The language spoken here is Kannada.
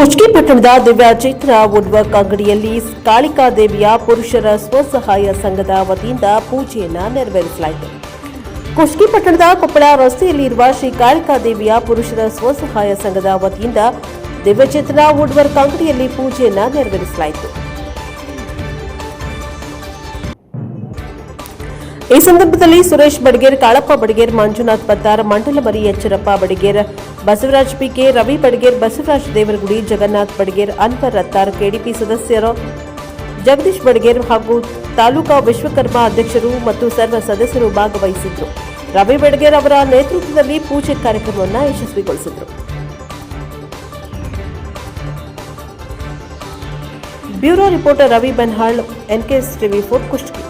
ಕುಷ್ಟಗಿ ಪಟ್ಟಣದ ದಿವ್ಯ ವುಡ್ವರ್ಕ್ ವುಡ್ ವರ್ಕ್ ಅಂಗಡಿಯಲ್ಲಿ ಕಾಳಿಕಾ ದೇವಿಯ ಪುರುಷರ ಸ್ವಸಹಾಯ ಸಂಘದ ವತಿಯಿಂದ ಪೂಜೆಯನ್ನ ನೆರವೇರಿಸಲಾಯಿತು. ಕುಷ್ಟಗಿ ಪಟ್ಟಣದ ಕೊಪ್ಪಳ ರಸ್ತೆಯಲ್ಲಿರುವ ಶ್ರೀ ಕಾಳಿಕಾ ದೇವಿಯ ಪುರುಷರ ಸ್ವಸಹಾಯ ಸಂಘದ ವತಿಯಿಂದ ದಿವ್ಯಚೇತನ ವುಡ್ವರ್ಕ್ ಅಂಗಡಿಯಲ್ಲಿ ಪೂಜೆಯನ್ನ ನೆರವೇರಿಸಲಾಯಿತು. ಈ ಸಂದರ್ಭದಲ್ಲಿ ಸುರೇಶ್ ಬಡಗೇರ್ ಕಾಳಪ್ಪ ಬಡಗೇರ್, ಮಂಜುನಾಥ್ ಪತ್ತಾರ್ ಮಂಡಲಮರಿ ಎಚ್ಚರಪ್ಪ ಬಡಗೇರ್, ಬಸವರಾಜ್ ಪಿಕೆ, ರವಿ ಬಡಗೇರ್, ಬಸವರಾಜ್ ದೇವರಗುಡಿ, ಜಗನ್ನಾಥ್ ಬಡಗೇರ್, ಅನ್ವರ್ ರತ್ತಾರ್, ಕೆಡಿಪಿ ಸದಸ್ಯರು, ಜಗದೀಶ್ ಬಡಗೇರ್ ಹಾಗೂ ತಾಲೂಕಾ ವಿಶ್ವಕರ್ಮ ಅಧ್ಯಕ್ಷರು ಮತ್ತು ಸರ್ವ ಸದಸ್ಯರು ಭಾಗವಹಿಸಿದ್ರು. ರವಿ ಬಡಗೇರ್ ಅವರ ನೇತೃತ್ವದಲ್ಲಿ ಪೂಜೆ ಕಾರ್ಯಕ್ರಮವನ್ನು ಯಶಸ್ವಿಗೊಳಿಸಿದ್ರು. Bureau reporter Ravi Banhal NKS TV for Kushtagi.